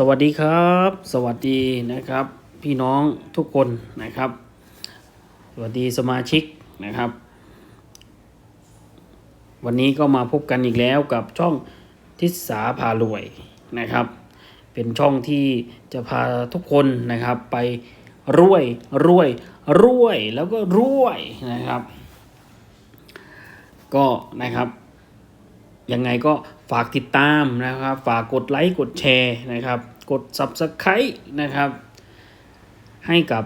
สวัสดีครับ สวัสดีนะครับ พี่น้องทุกคนนะครับ สวัสดีสมาชิกนะครับ วันนี้ก็มาพบกันอีกแล้วกับช่องทิศาพารวยนะครับ เป็นช่องที่จะพาทุกคนนะครับ ไปรวยรวยรวยแล้วก็รวยนะครับ ก็นะครับยังไงก็ฝากติดตามนะครับ ฝากกดไลค์กดแชร์นะครับ กด Subscribe นะครับ ให้กับ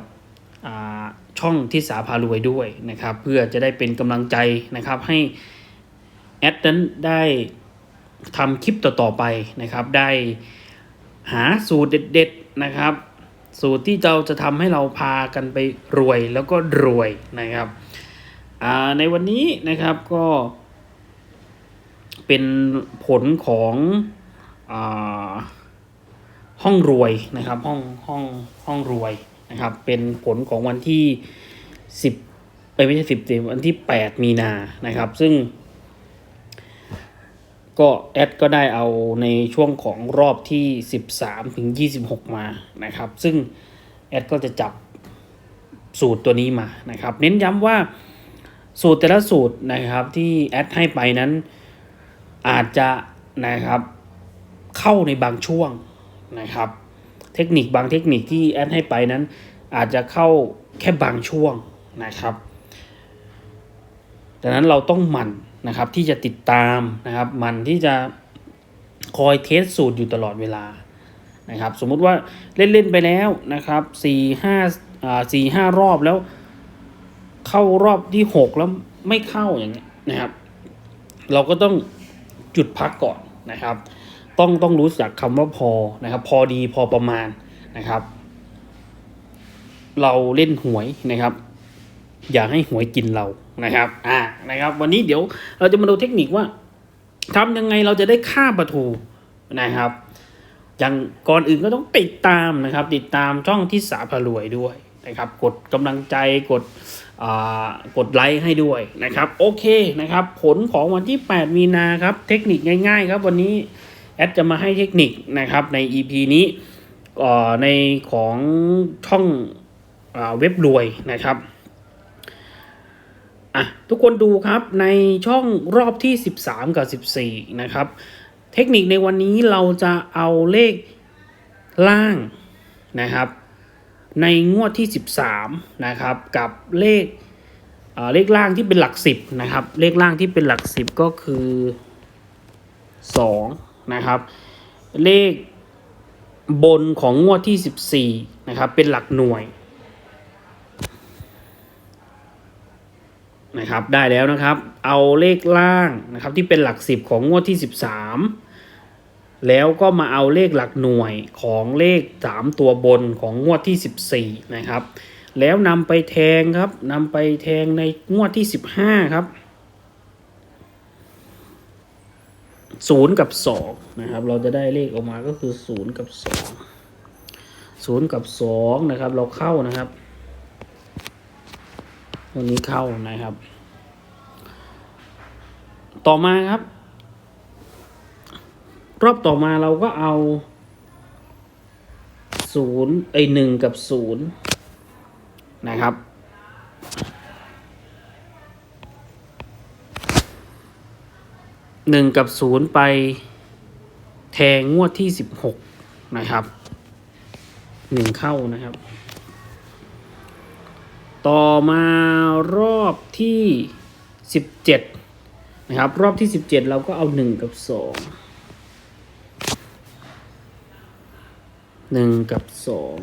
ช่องที่สาพารวยด้วยนะครับ เพื่อจะได้เป็นกำลังใจนะครับ ให้แอดนั้นได้ทำคลิปต่อๆไปนะครับ ได้หาสูตรเด็ดๆนะครับ สูตรที่เราจะทำให้เราพากันไปรวยแล้วก็รวยนะครับในวันนี้นะครับก็เป็นผลของอ ห้องรวยนะครับห้องห้องห้องรวยนะครับเป็นผลของวันที่สิบไม่ใช่สิบวันที่แปดมีนานะครับ ซึ่ง ก็แอดก็ได้เอาในช่วงของรอบที่สิบสามถึงยี่สิบหกมานะครับ ซึ่งแอดก็จะจับสูตรตัวนี้มานะครับ เน้นย้ำว่าสูตรแต่ละสูตรนะครับที่แอดให้ไปนั้นอาจจะนะครับเข้าในบางช่วง นะครับ เทคนิคบางเทคนิคที่แอดให้ไปนั้น อาจจะเข้าแค่บางช่วงนะครับดังนั้นเราต้องหมั่นนะครับที่จะติดตามนะครับหมั่นที่จะคอยเทสสูตรอยู่ตลอดเวลานะครับสมมุติว่าเล่น ๆ ไปแล้วนะครับสี่ห้าอ่าสี่ห้ารอบแล้ว เข้ารอบที่หกแล้วไม่เข้าอย่างเงี้ยนะครับ เราก็ต้องจุดพักก่อนนะครับ ต้องต้องรู้จักคำว่าพอนะครับ พอดีพอประมาณนะครับ เราเล่นหวยนะครับ อย่าให้หวยกินเรานะครับ อ่านะครับ วันนี้เดี๋ยวเราจะมาดูเทคนิคว่าทำยังไงเราจะได้ค่าประตูนะครับอย่างก่อนอื่นก็ต้องติดตามนะครับ ติดตามช่องที่สาพารวยด้วยนะครับ กดกำลังใจกดอ่ากดไลค์ให้ด้วยนะครับ โอเคนะครับ ผลของวันที่ 8 มีนาครับ เทคนิคง่าย ๆ ครับวันนี้ แอดจะมาให้เทคนิคนะครับใน EP นี้ในของช่องอเว็บรวยนะครับอะทุกคนดูครับในช่องรอบที่ 13 กับ 14 นะครับ เทคนิคในวันนี้เราจะเอาเลขล่างนะครับ ในงวดที่ 13 นะครับ กับเลขเเลขล่างที่เป็นหลัก 10 นะครับ เลขล่างที่เป็นหลัก 10 ก็คือ 2 นะครับ เลขบนของงวดที่ 14 นะครับ เป็นหลักหน่วยนะครับได้แล้วนะครับ เอาเลขล่างนะครับที่เป็นหลัก 10 ของงวดที่ 13 แล้วก็มาเอาเลขหลักหน่วยของเลข 3 ตัวบนของงวดที่ 14 นะครับ แล้วนำไปแทงครับนำไปแทงในงวดที่ 15 ครับ 0กับ2นะครับ เราจะได้เลขออกมาก็คือ0กับ2 0กับ2นะครับ เราเข้านะครับวันนี้เข้านะครับ ต่อมาครับ รอบต่อมาเราก็เอาศูนย์ไอหนึ่งกับศูนย์นะครับ หนึ่งกับศูนย์ไปแทงงวดที่สิบหกนะครับหนึ่งเข้านะครับ ต่อมารอบที่สิบเจ็ดนะครับ รอบที่สิบเจ็ดเราก็เอาหนึ่งกับสองหนึ่งกับสอง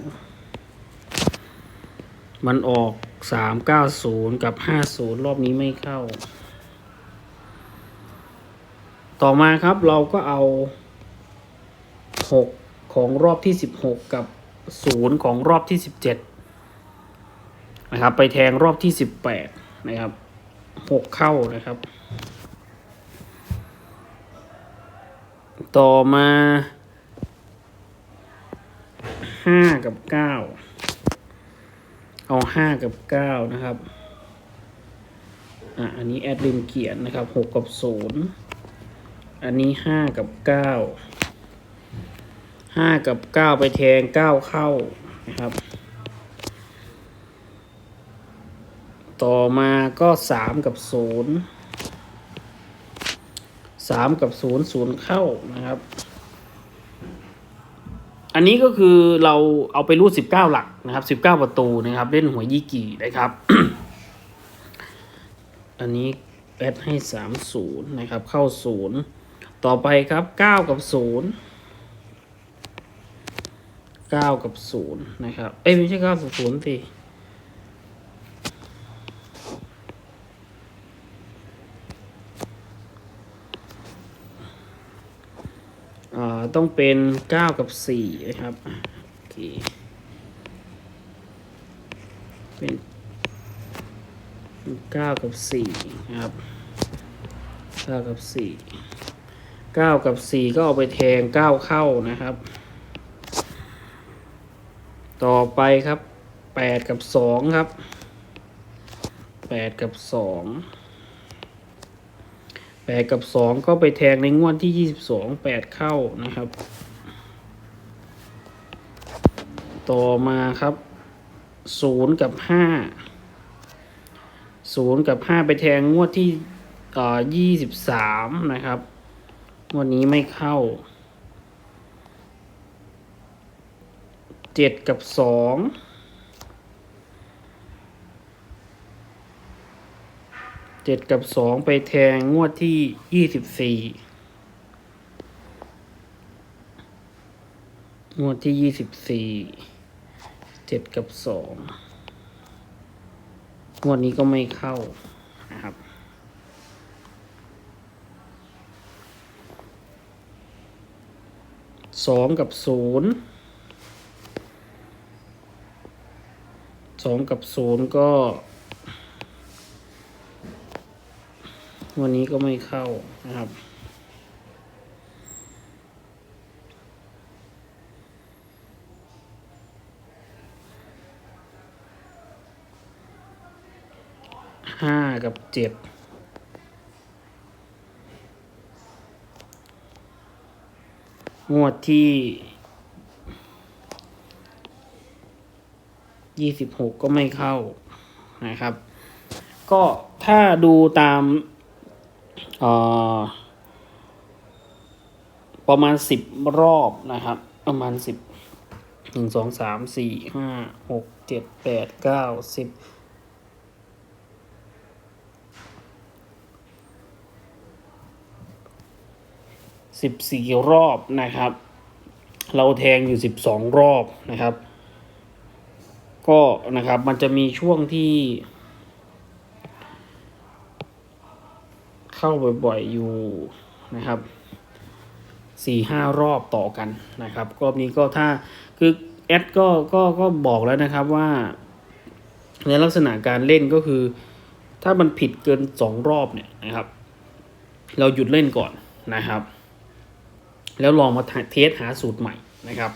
มันออกสามเก้าศูนย์กับห้าศูนย์รอบนี้ไม่เข้า ต่อมาครับเราก็เอาหกของรอบที่สิบหกกับศูนย์ของรอบที่สิบเจ็ดนะครับ ไปแทงรอบที่สิบแปดนะครับหกเข้านะครับ ต่อมาห้ากับเก้าเอาห้ากับเก้านะครับอะอันนี้แอดลืมเขียนนะครับหกกับศูนย์ อันนี้ห้ากับเก้าห้ากับเก้าไปแทงเก้าเข้านะครับ ต่อมาก็สามกับศูนย์สามกับศูนย์ศูนย์เข้านะครับ อันนี้ก็คือเราเอาไปรูดสิบเก้าหลักนะครับสิบเก้าประตูนะครับ เล่นหัวยี่กี่นะครับ อันนี้แอดให้สามศูนย์นะครับ เข้าศูนย์ ต่อไปครับเก้ากับศูนย์เก้ากับศูนย์นะครับ เอ้ย ไม่ใช่เก้ากับศูนย์สิต้องเป็นเก้ากับสี่นะครับ โอเค เป็นเก้ากับสี่ครับเก้ากับสี่ เก้ากับสี่ก็เอาไปแทงเก้าเข้านะครับ ต่อไปครับแปดกับสองครับแปดกับสองแปดกับสองก็ไปแทงในงวดที่ยี่สิบสองแปดเข้านะครับ ต่อมาครับศูนย์กับห้าศูนย์กับห้าไปแทงงวดที่อ่อยี่สิบสามนะครับ วดนี้ไม่เข้า เจ็ดกับสองเจ็ดกับสองไปแทงงวดที่ยี่สิบสี่งวดที่ยี่สิบสี่เจ็ดกับสองงวดนี้ก็ไม่เข้านะครับ สองกับศูนย์สองกับศูนย์ก็ วันนี้ก็ไม่เข้านะครับห้ากับเจ็ด งวดที่ยี่สิบหกก็ไม่เข้านะครับ ก็ถ้าดูตามออประมาณสิบรอบนะครับ ประมาณสิบหนึ่งสองสามสี่ห้าหกเจ็ดแปดเก้าสิบ สิบสี่รอบนะครับ เราแทงอยู่สิบสองรอบนะครับ ก็นะครับมันจะมีช่วงที่ เข้าบ่อยๆอยู่นะครับสี่ห้ารอบต่อกันนะครับ รอบนี้ก็ถ้าคือแอดก็ก็ก็บอกแล้วนะครับว่า ในลักษณะการเล่นก็คือ ถ้ามันผิดเกินสองรอบเนี่ยนะครับ เราหยุดเล่นก่อนนะครับ แล้วลองมาเทสหาสูตรใหม่นะครับ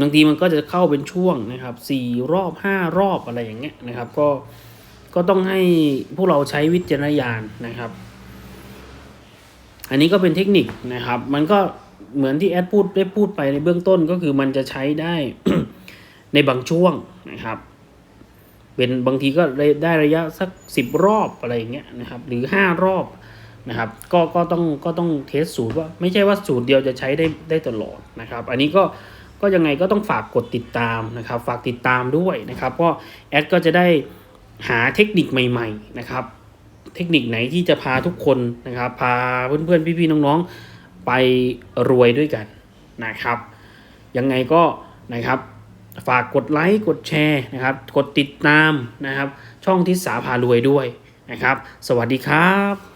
บางทีมันก็จะเข้าเป็นช่วงนะครับสี่รอบห้ารอบอะไรอย่างเงี้ยนะครับ ก็ก็ต้องให้พวกเราใช้วิจารณญาณนะครับ อันนี้ก็เป็นเทคนิคนะครับ มันก็เหมือนที่แอดพูดได้พูดไปในเบื้องต้นก็คือมันจะใช้ได้ในบางช่วงนะครับ เป็นบางทีก็ได้ระยะสักสิบรอบอะไรอย่างเงี้ยนะครับ หรือห้ารอบ นะครับก็ก็ต้องก็ต้องเทสสูตรว่าไม่ใช่ว่าสูตรเดียวจะใช้ได้ได้ตลอดนะครับ อันนี้ก็ก็ยังไงก็ต้องฝากกดติดตามนะครับ ฝากติดตามด้วยนะครับก็แอดก็จะได้หาเทคนิคใหม่ๆนะครับ เทคนิคไหนที่จะพาทุกคนนะครับ พาเพื่อนๆพี่ๆน้องๆไปรวยด้วยกันนะครับ ยังไงก็นะครับฝากกดไลค์กดแชร์นะครับ กดติดตามนะครับ ช่องทิศสาพารวยด้วยนะครับ สวัสดีครับ